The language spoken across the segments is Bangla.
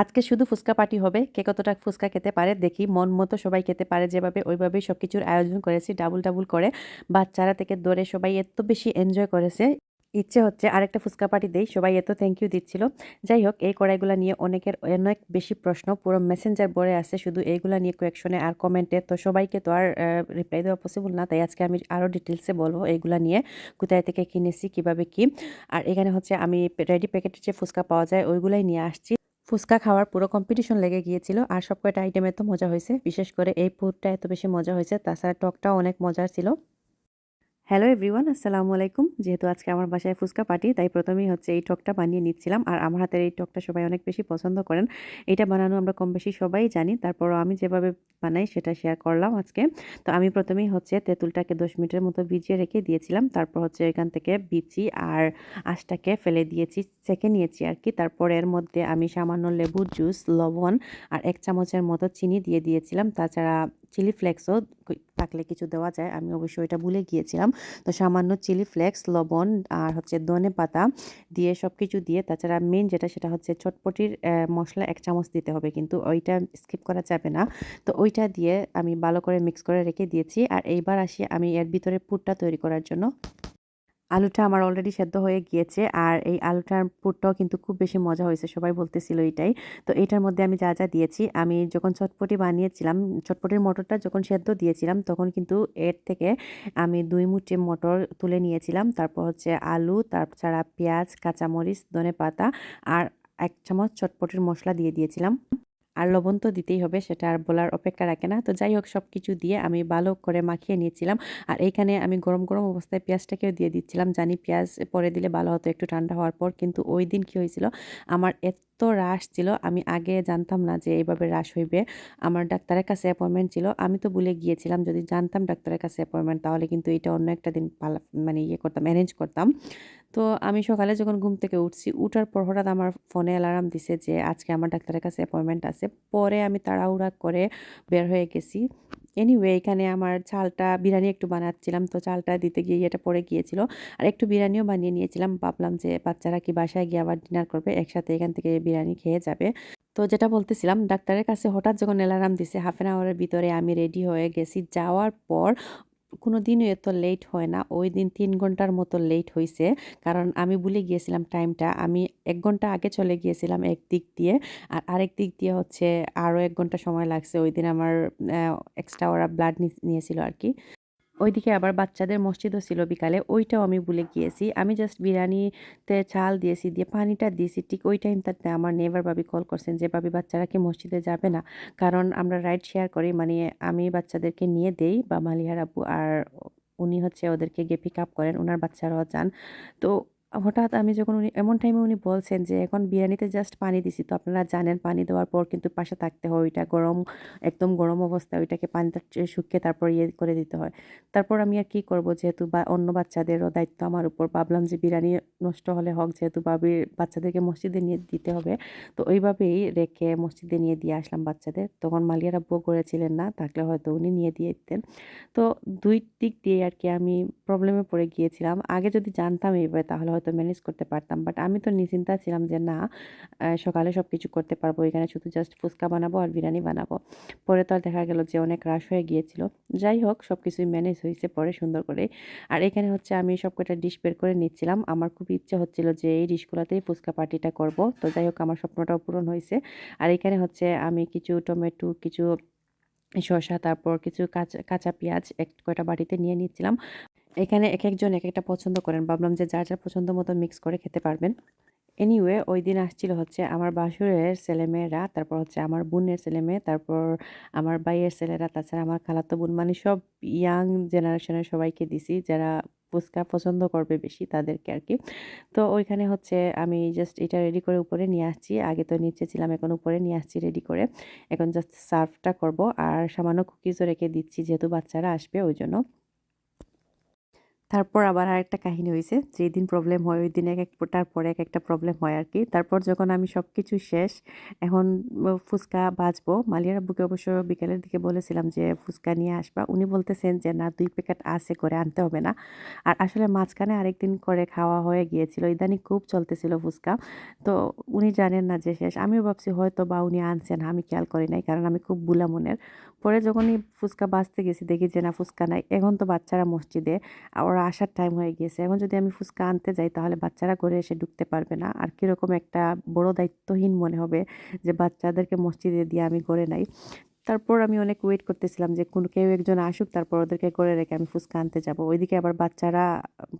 আজকে শুধু ফুচকা পার্টি হবে। কে কতটা ফুচকা খেতে পারে দেখি। মন মতো সবাই খেতে পারে যেভাবে, ওইভাবেই সব কিছুর আয়োজন করেছি, ডাবল ডাবল করে। বাচ্চারা থেকে দৌড়ে সবাই এত বেশি এনজয় করেছে। ইচ্ছে হচ্ছে আরেকটা ফুচকা পার্টি দেই। সবাই এত থ্যাংক ইউ দিচ্ছিল। যাই হোক, এই কড়াইগুলো নিয়ে অনেকের অনেক বেশি প্রশ্ন। পুরো মেসেঞ্জার বলে আছে শুধু এইগুলা নিয়ে কোয়েকশনে আর কমেন্টে তো সবাইকে তো আর রিপ্লাই দেওয়া পসিবল না। তাই আজকে আমি আরও ডিটেলসে বলব এইগুলা নিয়ে। কোথায় থেকে কিনেছি, কীভাবে কি। আর এখানে হচ্ছে আমি রেডি প্যাকেটের যে ফুচকা পাওয়া যায়, ওইগুলাই নিয়ে আসছি। ফুচকা খাওয়ার পুরো কম্পিটিশন লেগে গিয়েছিল আর সব কয়টা আইটেমে তো মজা হয়েছে। বিশেষ করে এই পুরটা এত বেশি মজা হয়েছে, তাছাড়া টকটাও অনেক মজার ছিল। হ্যালো এভরিওয়ান আসসালামু আলাইকুম যেহেতু আজকে আমার বাসায় ফুচকা পার্টি তাই প্রথমেই হচ্ছে এই টকটা বানিয়ে নিচ্ছিলাম। আর আমার হাতের এই টকটা সবাই অনেক বেশি পছন্দ করেন। এটা বানানো আমরা কম বেশি সবাই জানি। তারপরও আমি যেভাবে বানাই, সেটা শেয়ার করলাম আজকে। তো আমি প্রথমেই হচ্ছে তেঁতুলটাকে দশ মিনিটের মতো ভিজিয়ে রেখে দিয়েছিলাম। তারপর হচ্ছে এখান থেকে বিচি আর আঁশটাকে ফেলে দিয়েছি সেকে নিয়েছি আর কি। তারপর এর মধ্যে আমি সামান্য লেবুর জুস লবণ আর এক চামচের মতো চিনি দিয়ে দিয়েছিলাম। তাছাড়া চিলি ফ্লেক্সও থাকলে কিছু দেওয়া যায়। আমি অবশ্যই এটা ভুলে গিয়েছিলাম। তো সামান্য চিলি ফ্লেক্স, লবণ আর হচ্ছে ধনে পাতা দিয়ে সব কিছু দিয়ে, তাছাড়া মেন যেটা সেটা হচ্ছে চটপটির মশলা এক চামচ দিতে হবে। কিন্তু ওইটা স্কিপ করা যাবে না। তো ওইটা দিয়ে আমি ভালো করে মিক্স করে রেখে দিয়েছি। আর এইবার আসি আমি এর ভিতরে পুরটা তৈরি করার জন্য। আলুটা আমার অলরেডি সেদ্ধ হয়ে গিয়েছে। আর এই আলুটার পুরটাও কিন্তু খুব বেশি মজা হয়েছে, সবাই বলতেছিল এটাই। তো এটার মধ্যে আমি যা যা দিয়েছি, আমি যখন চটপটি বানিয়েছিলাম, চটপটির মটরটা যখন সেদ্ধ দিয়েছিলাম, তখন কিন্তু এর থেকে আমি দুই মুঠি মটর তুলে নিয়েছিলাম। তারপর হচ্ছে আলু তাছাড়া পেঁয়াজ, কাঁচামরিচ ধনে পাতা আর এক চামচ চটপটির মশলা দিয়ে দিয়েছিলাম। আর লবণ তো দিতেই হবে, সেটা আর বলার অপেক্ষা রাখে না। তো যাই হোক সব কিছু দিয়ে আমি ভালো করে মাখিয়ে নিয়েছিলাম। আর এইখানে আমি গরম গরম অবস্থায় পেঁয়াজটাকেও দিয়ে দিচ্ছিলাম। জানি পেঁয়াজ পরে দিলে ভালো হতো একটু ঠান্ডা হওয়ার পর, কিন্তু ওই দিন কী হয়েছিল, আমার এত রাশ ছিল, আমি আগে জানতাম না যে এইভাবে রাশ হইবে। আমার ডাক্তারের কাছে অ্যাপয়েন্টমেন্ট ছিল, আমি তো ভুলে গিয়েছিলাম, যদি জানতাম ডাক্তারের কাছে অ্যাপয়েন্টমেন্ট, তাহলে কিন্তু এটা অন্য একটা দিন মানে ইয়ে করতাম ম্যানেজ করতাম। তো আমি সকালে যখন ঘুম থেকে উঠছি, উঠার পর হঠাৎ আমার ফোনে অ্যালার্ম দিছে যে আজকে আমার ডাক্তারের কাছে অ্যাপয়েন্টমেন্ট আছে। পরে আমি তাড়াহুড়া করে বের হয়ে গেছি। এনিওয়ে এখানে আমার চালটা, বিরিয়ানি একটু বানাচ্ছিলাম। তো চালটা দিতে গিয়ে এটা পড়ে গিয়েছিল। আর একটু বিরিয়ানিও বানিয়ে নিয়েছিলাম। ভাবলাম যে বাচ্চারা কি বাসায় গিয়ে আবার ডিনার করবে, একসাথে এখান থেকে বিরিয়ানি খেয়ে যাবে। তো যেটা বলতেছিলাম, ডাক্তারের কাছে হঠাৎ যখন অ্যালার্ম দিছে হাফ অ্যান আওয়ারের ভিতরে আমি রেডি হয়ে গেছি। যাওয়ার পর কোনো দিনও এত লেট হয় না। ওই দিন তিন ঘণ্টার মতো লেট হয়েছে কারণ আমি ভুলে গিয়েছিলাম টাইমটা আমি এক ঘণ্টা আগে চলে গিয়েছিলাম এক দিক দিয়ে। আর আরেক দিক দিয়ে হচ্ছে আরও এক ঘণ্টা সময় লাগছে। ওই দিন আমার এক্সট্রা ওরা ব্লাড নিয়েছিল আর কি। ওইদিকে আবার বাচ্চাদের মসজিদও ছিল বিকালে, ওইটাও আমি ভুলে গিয়েছি। আমি জাস্ট বিরিয়ানিতে চাল দিয়েছি, দিয়ে পানিটা দিয়েছি, ঠিক ওই টাইমটাতে আমার নেভার বাবি কল করছেন যে বাবি বাচ্চারা কি মসজিদে যাবে না? কারণ আমরা রাইড শেয়ার করি মানে আমি বাচ্চাদেরকে নিয়ে দেই, বা মালিহার আব্বু আর উনি হচ্ছে ওদেরকে গিয়ে পিক আপ করেন ওনার বাচ্চারাও যান। তো হঠাৎ আমি যখন উনি, এমন টাইমে উনি বলছেন যে, এখন বিরিয়ানিতে জাস্ট পানি দিছি। তো আপনারা জানেন পানি দেওয়ার পর কিন্তু পাশে থাকতে হয়, ওইটা গরম, একদম গরম অবস্থায় ওইটাকে পানিটা শুকিয়ে তারপর ইয়ে করে দিতে হয়। তারপর আমি আর কি করব, যেহেতু বা, অন্য বাচ্চাদেরও দায়িত্ব আমার উপর, ভাবলাম যে বিরিয়ানি নষ্ট হলে হোক, যেহেতু বাবির বাচ্চাদেরকে মসজিদে নিয়ে দিতে হবে, তো ওইভাবেই রেখে মসজিদে নিয়ে দিয়ে আসলাম বাচ্চাদের। তখন মালিয়ারা আব্বু করেছিলেন না, থাকলে হয়তো উনি নিয়ে দিয়ে দিতেন। তো দুই দিক দিয়ে আর কি আমি প্রবলেমে পড়ে গিয়েছিলাম। আগে যদি জানতাম এইভাবে, তাহলে হয়তো ম্যানেজ করতে পারতাম। বাট আমি তো নিশ্চিন্তা ছিলাম যে না সকালে সব কিছু করতে পারব। এখানে শুধু জাস্ট ফুচকা বানাবো আর বিরিয়ানি বানাবো। পরে তো আর দেখা গেল যে অনেক রাশ হয়ে গিয়েছিল। যাই হোক সব কিছুই ম্যানেজ হয়েছে পরে সুন্দর করে। আর এখানে হচ্ছে আমি সব কটা ডিশ বের করে নিচ্ছিলাম। আমার খুব ইচ্ছা হচ্ছিল যে এই ডিশগুলোতেই ফুচকা পার্টিটা করব। তো যাই হোক, আমার স্বপ্নটাও পূরণ হয়েছে। আর এখানে হচ্ছে আমি কিছু টমেটো কিছু শসা, তারপর কিছু কাঁচা কাঁচা পেঁয়াজ এক কয়টা বাটিতে নিয়ে নিচ্ছিলাম। এখানে এক একজন এক একটা পছন্দ করেন। ভাবলাম যে যার যার পছন্দ মতো মিক্স করে খেতে পারবেন। এনিওয়ে ওই দিন আসছিল হচ্ছে আমার বাসুরের ছেলেমেয়েরা, তারপর হচ্ছে আমার বোনের ছেলেমেয়ে, তারপর আমার ভাইয়ের ছেলেরা, তাছাড়া আমার খালাতো বোন মানে সব ইয়াং জেনারেশনের সবাইকে দিছি, যারা ফুচকা পছন্দ করবে বেশি তাদেরকে আর কি তো ওইখানে হচ্ছে আমি জাস্ট এটা রেডি করে উপরে নিয়ে আসছি। আগে তো নিচে ছিলাম, এখন উপরে নিয়ে আসছি রেডি করে। এখন জাস্ট সার্ভটা করব। আর সামান্য কুকিজও রেখে দিচ্ছি, যেহেতু বাচ্চারা আসবে ওই জন্য। তারপর আবার আরেকটা কাহিনী হইছে। যেদিন প্রবলেম হয় ওই দিন এক এক একেকটার পরে একেকটা প্রবলেম হয় আর কি তারপর যখন আমি সবকিছু শেষ, এখন ফুচকা ভাজবো। মালিয়ার আব্বুকে অবশ্য বিকেলের দিকে বলেছিলাম যে, "ফুচকা নিয়ে আসবা।" উনি বলতেছেন যে, "না দুই প্যাকেট আছে করে আনতে হবে না।" আর আসলে মাঝখানে আরেকদিন করে খাওয়া হয়ে গিয়েছিল। ইদানিং খুব চলতেছিল ফুচকা। তো উনি জানেন না যে শেষ। আমিও ভাবছি হয়তো বা উনি আনছেন, আমি খেয়াল করি নাই। কারণ আমি খুব বুলা মনের। পরে যখনই ফুচকা বাঁচতে গেছি, দেখি যে না, ফুচকা নাই। এখন তো বাচ্চারা মসজিদে। ওরা আসার টাইম হয়ে গিয়েছে। এখন যদি আমি ফুচকা আনতে যাই, তাহলে বাচ্চারা ঘরে এসে ঢুকতে পারবে না। আর কীরকম একটা বড় দায়িত্বহীন মনে হবে যে, বাচ্চাদেরকে মসজিদে দিয়ে আমি ঘরে নাই। তারপর আমি অনেক ওয়েট করতেছিলাম যে কোনো কেউ একজন আসুক, তারপর ওদেরকে করে রেখে আমি ফুচকা আনতে যাব। ওইদিকে আবার বাচ্চারা,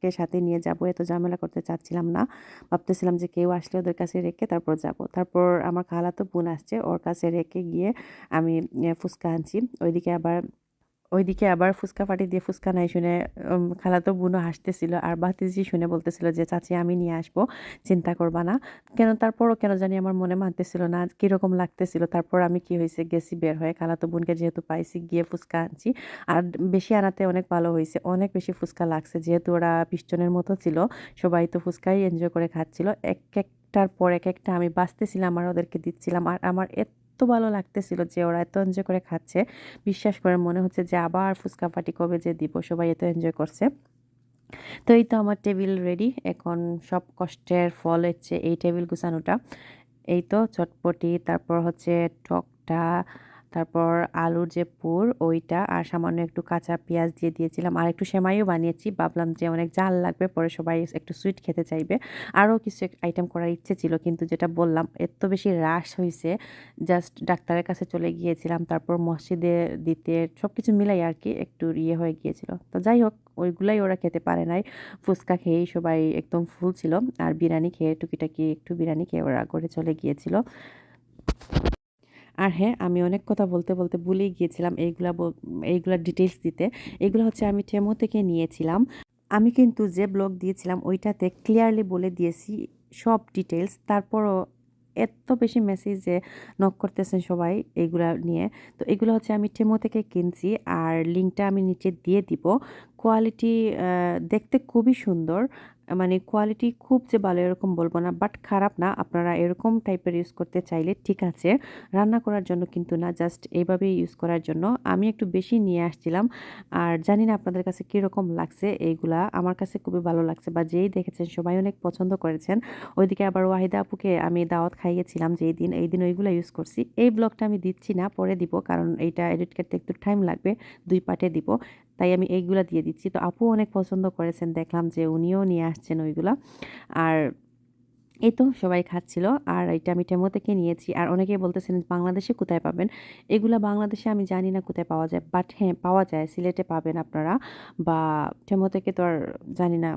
কে সাথে নিয়ে যাব এত ঝামেলা করতে চাচ্ছিলাম না। ভাবতেছিলাম যে কেউ আসলে ওদের কাছে রেখে তারপর যাব তারপর আমার খালা তো বোন আসছে, ওর কাছে রেখে গিয়ে আমি ফুচকা আনছি। ওইদিকে আবার ওইদিকে আবার ফুচকা পার্টি দিয়ে ফুচকা নাই শুনে খালাতো বোনও হাসতেছিল আর ভাতিজি শুনে বলতেছিল যে, "চাচি আমি নিয়ে আসব, চিন্তা করবা না।" কেন তারপরও কেন জানি আমার মনে মানতেছিল না, কীরকম লাগতেছিল। তারপর আমি কি হয়েছে গেছি বের হয়ে খালাতো বোনকে যেহেতু পাইছি গিয়ে ফুচকা আনছি। আর বেশি আনাতে অনেক ভালো হয়েছে অনেক বেশি ফুচকা লাগছে। যেহেতু ওরা ২০ জনের মতো ছিল, সবাই তো ফুচকাই এনজয় করে খাচ্ছিল। একেকটার পর এক একটা আমি বাঁচতেছিলাম আর ওদেরকে দিচ্ছিলাম। আর আমার এত ভালো লাগতেছিল যে ওরা এত এনজয় করে খাচ্ছে। বিশ্বাস করে মনে হচ্ছে যে আবার ফুচকা পাটি কবে যে দিব সবাই এত এনজয় করছে। তো এই তো আমার টেবিল রেডি। এখন সব কষ্টের ফল হচ্ছে এই টেবিল গুছানোটা। এই তো চটপটি, তারপর হচ্ছে টকটা, তারপর আলুর যে পুর ওইটা আর সামান্য একটু কাঁচা পেঁয়াজ দিয়ে দিয়েছিলাম। আর একটু সেমাইও বানিয়েছি। ভাবলাম যে অনেক জাল লাগবে, পরে সবাই একটু সুইট খেতে চাইবে। আরও কিছু আইটেম করার ইচ্ছে ছিল কিন্তু যেটা বললাম এত বেশি রাশ হয়েছে জাস্ট ডাক্তারের কাছে চলে গিয়েছিলাম। তারপর মসজিদে দিতে সব কিছু মিলাই আর কি একটু ইয়ে হয়ে গিয়েছিল। তো যাই হোক ওইগুলাই ওরা খেতে পারে নাই। ফুচকা খেয়েই সবাই একদম ফুল ছিল। আর বিরিয়ানি খেয়ে টুকিটাকি একটু বিরিয়ানি খেয়ে ওরা ঘরে চলে গিয়েছিল। আর হ্যাঁ, আমি অনেক কথা বলতে, বলতে ভুলেই গিয়েছিলাম এইগুলা এইগুলার ডিটেইলস দিতে। এগুলো হচ্ছে আমি টেমো থেকে নিয়েছিলাম। আমি কিন্তু যে ব্লগ দিয়েছিলাম ওইটাতে ক্লিয়ারলি বলে দিয়েছি সব ডিটেইলস। তারপরও এত বেশি মেসেজে নক করতেছেন সবাই এইগুলা নিয়ে। তো এগুলো হচ্ছে আমি টেমো থেকে কিনছি আর লিঙ্কটা আমি নিচে দিয়ে দিব। কোয়ালিটি দেখতে খুবই সুন্দর। মানে কোয়ালিটি খুব যে ভালো এরকম বলব না। বাট খারাপ না। আপনারা এরকম টাইপের ইউজ করতে চাইলে ঠিক আছে। রান্না করার জন্য কিন্তু না, জাস্ট এইভাবেই ইউজ করার জন্য। আমি একটু বেশি নিয়ে আসছিলাম। আর জানি না আপনাদের কাছে কীরকম লাগছে এইগুলা। আমার কাছে খুবই ভালো লাগছে বা যেই দেখেছেন সবাই অনেক পছন্দ করেছেন। ওইদিকে আবার ওয়াহিদা আপুকে আমি দাওয়াত খাইয়েছিলাম যেই দিন এই দিন ওইগুলো ইউজ করছি। এই ব্লগটা আমি দিচ্ছি না, পরে দিব। কারণ এইটা এডিট করতে একটু টাইম লাগবে। দুই পার্টে দিব। তাই আমি এইগুলা দিয়ে দিচ্ছি। তো আপু অনেক পছন্দ করেছেন। দেখলাম যে উনিও নিয়ে আসছেন ওইগুলা। আর এই তো সবাই খাচ্ছিল। আর এটা আমি টেমো থেকে নিয়েছি। আর অনেকেই বলতেছেন বাংলাদেশে কোথায় পাবেন? এগুলা বাংলাদেশে আমি জানি না কোথায় পাওয়া যায়। বাট হ্যাঁ, পাওয়া যায়। সিলেটে পাবেন আপনারা। বা টেমো থেকে তো আর জানি না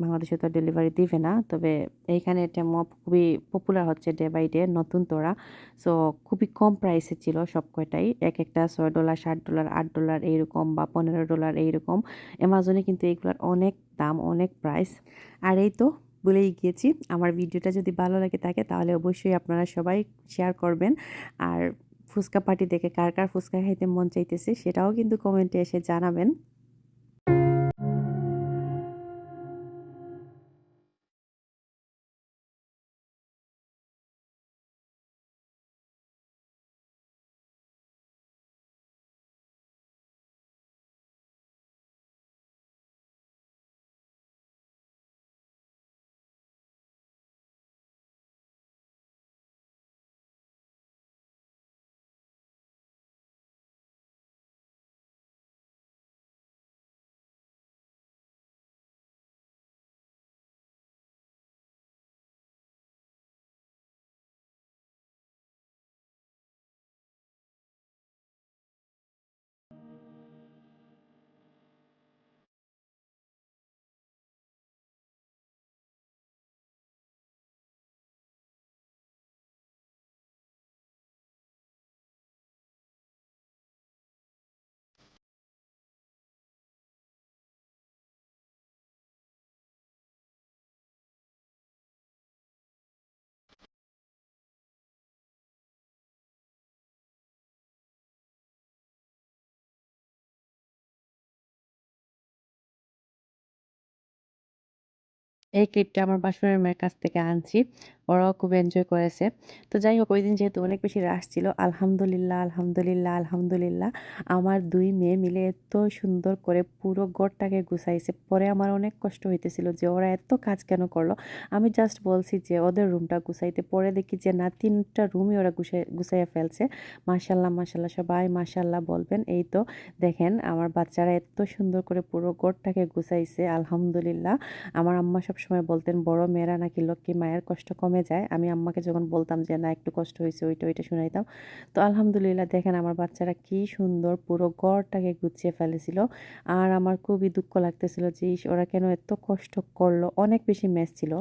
বাংলাদেশে তো ডেলিভারি দিবে না। তবে এইখানে টেমো খুবই পপুলার হচ্ছে ডে বাই ডে নতুন তোরা সো খুবই কম প্রাইসে ছিল সব কয়টাই। একেকটা $৬, $৭, $৮ এইরকম বা $15 এইরকম। অ্যামাজনে কিন্তু এগুলার অনেক দাম, অনেক প্রাইস। আর এই তো ভুলেই গিয়েছি। আমার ভিডিওটা যদি ভালো লাগে থাকে তাহলে অবশ্যই আপনারা সবাই শেয়ার করবেন। আর ফুচকা পার্টি দেখে কার, কার ফুচকা খাইতে মন চাইতেছে সেটাও কিন্তু কমেন্টে এসে জানাবেন। এই ক্লিপটা আমার বাসুরের মেয়ের কাছ থেকে আনছি। ওরাও খুব এনজয় করেছে। তো যাই হোক ওইদিন যেহেতু অনেক বেশি রাশ ছিল আলহামদুলিল্লাহ, আলহামদুলিল্লাহ, আলহামদুলিল্লাহ আমার দুই মেয়ে মিলে এত সুন্দর করে পুরো ঘরটাকে গুছাইছে। পরে আমার অনেক কষ্ট হইতেছিল যে ওরা এত কাজ কেন করল? আমি জাস্ট বলছি যে ওদের রুমটা গুছাইতে। পরে দেখি যে না তিনটা রুমই ওরা গুছাই গুছাইয়া ফেলছে। মাশাআল্লাহ, মাশাআল্লাহ সবাই মাশাআল্লাহ বলবেন। এই তো দেখেন আমার বাচ্চারা এত সুন্দর করে পুরো ঘরটাকে গুছাইছে আলহামদুলিল্লাহ। আমার আম্মা সবসময় বলতেন বড় মেয়েরা নাকি লক্ষ্মী মায়ের কষ্ট কমে যায়। আমি আম্মাকে যখন বলতাম যে না একটু কষ্ট হয়েছে ওইটা, ওইটা শুনাইতাম। তো আলহামদুলিল্লাহ দেখেন আমার বাচ্চারা কি সুন্দর পুরো ঘরটাকে গুছিয়ে ফেলেছিল। আর আমার খুবই দুঃখ লাগতেছিল যে ওরা কেন এত কষ্ট করল? অনেক বেশি ম্যাচ ছিল।